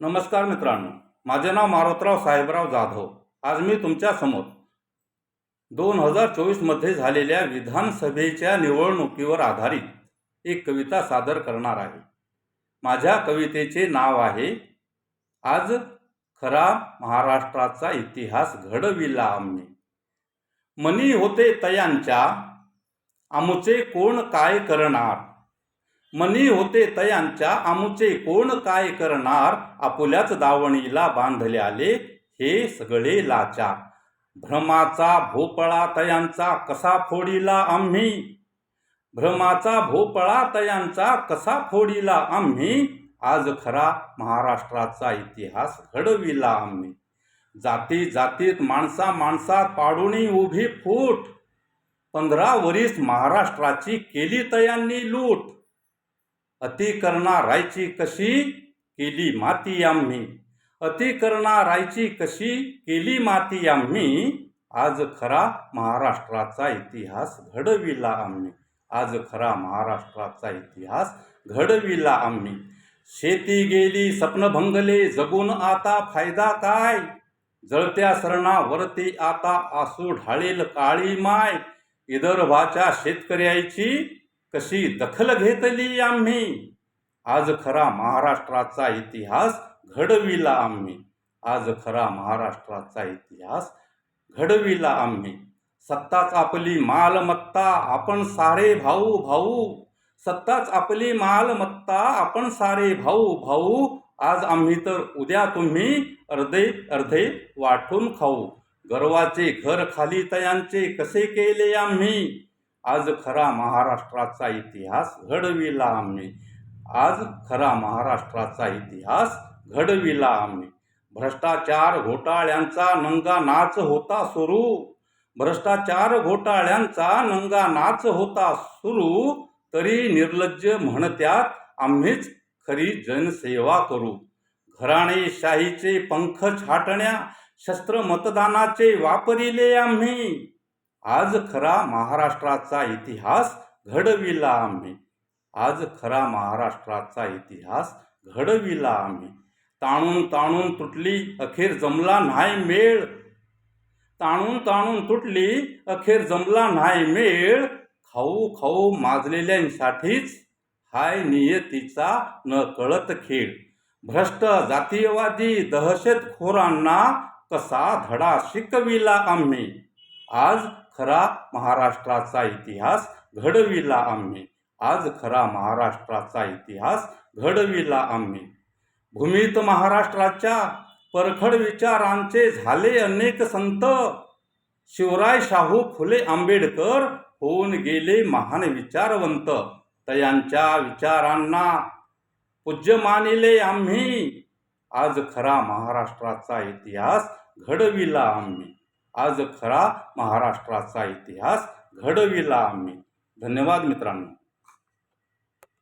नमस्कार मित्रांनो. माझे नाव मारुतराव साहेबराव जाधव. आज मी तुमच्यासमोर दोन हजार चोवीसमध्ये झालेल्या विधानसभेच्या निवडणुकीवर आधारित एक कविता सादर करणार आहे. माझ्या कवितेचे नाव आहे आज खरा महाराष्ट्राचा इतिहास घडविला आम्ही. मनी होते तयांच्या आमचे कोण काय करणार? मनी होते तयांच्या आमुचे कोण काय करणार? आपुल्याच दावणीला बांधले आले हे सगळे लाचार. भ्रमाचा भोपळा तयांचा कसा फोडीला आम्ही? भ्रमाचा भोपळा तयांचा कसा फोडीला आम्ही? आज खरा महाराष्ट्राचा इतिहास घडविला आम्ही. जाती जातीत माणसा माणसात पाडूनी उभी फूट. पंधरा वरीस महाराष्ट्राची केली तयांनी लूट. रायची कशी केली माती आम्ही? अतिकरणा रायची कशी केली माती आम्ही? आज खरा महाराष्ट्राचा इतिहास घडविला आम्ही. आज खरा महाराष्ट्राचा इतिहास घडविला आम्ही. शेती गेली स्वप्न भंगले जगून आता फायदा काय? जळत्या सरणावरती आता आसू ढाळेल काळी माय. विदर्भाच्या शेतकऱ्याची कशी दखल घेतली आम्ही. आज खरा महाराष्ट्राचा इतिहास घडविला आम्ही. आज खरा महाराष्ट्राचा इतिहास घडविला आम्ही. सत्ताच आपली मालमत्ता आपण सारे भाऊ भाऊ. सत्ताच आपली मालमत्ता आपण सारे भाऊ भाऊ. आज आम्ही तर उद्या तुम्ही अर्धे अर्धे वाटून खाऊ. गर्वाचे घर खाली तयांचे कसे केले आम्ही? आज खरा महाराष्ट्राचा इतिहास घडविला आम्ही. आज खरा महाराष्ट्राचा इतिहास घडविला आम्ही. भ्रष्टाचार घोटाळ्यांचा नंगा नाच होता सुरू. भ्रष्टाचार घोटाळ्यांचा नंगा नाच होता सुरू. तरी निर्लज्ज म्हणत्यात आम्हीच खरी जनसेवा करू. घराणेशाहीचे पंख छाटण्या शस्त्र मतदानाचे वापरिले आम्ही. आज खरा महाराष्ट्राचा इतिहास घडविला आम्ही. आज खरा महाराष्ट्राचा इतिहास घडविला आम्ही. ताणून ताणून तुटली अखेर जमला नाही मेळ. ताणून ताणून तुटली अखेर जमला नाही मेळ. खाऊ खाऊ माजलेल्यांसाठीच हाय नियतीचा न कळत खेळ. भ्रष्ट जातीयवादी दहशतखोरांना कसा धडा शिकविला आम्ही. आज खरा महाराष्ट्राचा इतिहास घडविला आम्ही. आज खरा महाराष्ट्राचा इतिहास घडविला आम्ही. भूमीत महाराष्ट्राच्या परखड विचारांचे झाले अनेक संत. शिवराय शाहू फुले आंबेडकर होऊन गेले महान विचारवंत. तयांच्या विचारांना पूज्य मानिले आम्ही. आज खरा महाराष्ट्राचा इतिहास घडविला आम्ही. आज खरा महाराष्ट्राचा इतिहास घडविला आम्ही. धन्यवाद मित्रांनो.